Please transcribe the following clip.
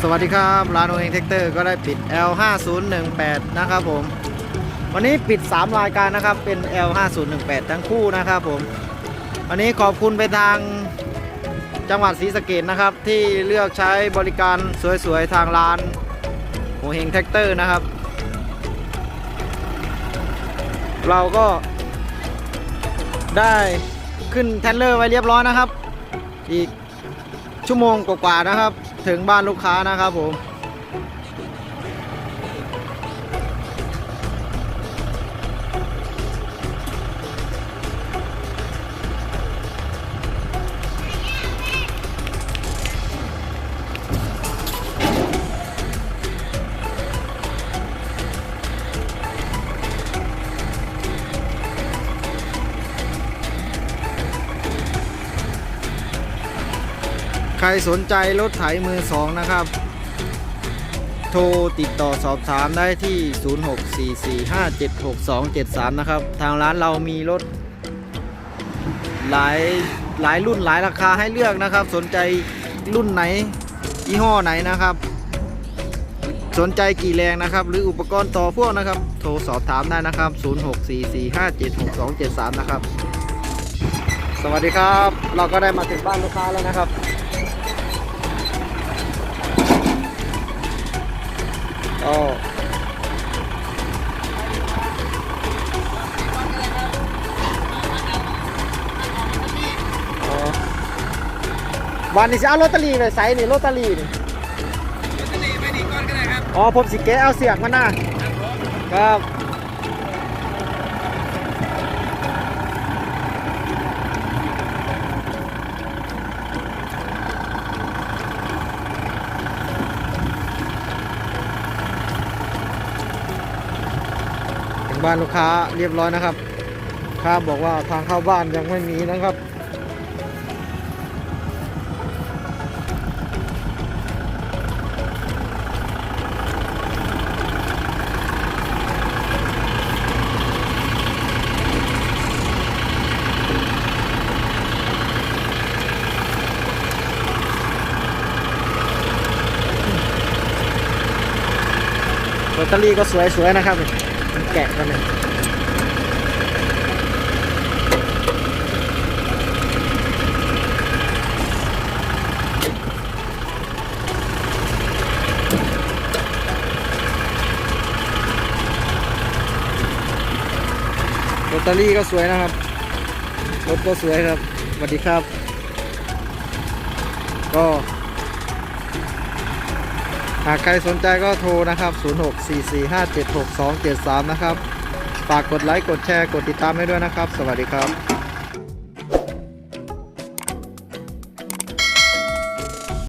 สวัสดีครับร้านโอเองเทคเตอร์ก็ได้ปิด L5018 นะครับผม วันนี้ปิด 3 รายการนะครับเป็น L5018 ทั้งคู่นะครับผม วันนี้ขอบคุณไปทางจังหวัดศรีสะเกดนะครับ ที่เลือกใช้บริการสวยๆ ทางร้านโอเฮงแท็กเตอร์นะครับ เราก็ได้ ขึ้นแทนเลอร์ไว้เรียบร้อยนะครับ อีกชั่วโมงกว่าๆนะครับ ถึงบ้านลูกค้านะครับผม ใครสนใจรถไถมือสองนะครับ โทรติดต่อสอบถามได้ที่ 0644576273 นะครับ ทางร้านเรามีรถ หลายหลายรุ่นหลายราคาให้เลือกนะครับ สนใจรุ่นไหนยี่ห้อไหนนะครับ สนใจกี่แรงนะครับ หรืออุปกรณ์ต่อพ่วงนะครับ โทรสอบถามได้นะครับ 0644576273 นะครับ สวัสดีครับ เราก็ได้มาถึงบ้านลูกค้าแล้วนะครับ ก็อ๋อวันนี้จะเอาลอตเตอรี่ไปใส่นี่ลอตเตอรี่นี่ลอตเตอรี่ไม่ดีก้อนก็ได้ครับ อ๋อผมสิแกะเอาเสียกมาหน้าครับ บ้านลูกค้าเรียบร้อยนะครับค้าบอกว่าทางเข้าบ้านยังไม่มีนะครับลอตเตอรี่ก็สวยๆนะครับ มันแกะกันเนี่ยลอตเตอรี่ก็สวยนะครับ รถก็สวยครับสวัสดีครับ ก็ หากใครสนใจก็โทรนะครับ 0644576273 นะครับ ฝากกดไลค์ กดแชร์ กดติดตามให้ด้วยนะครับ สวัสดีครับ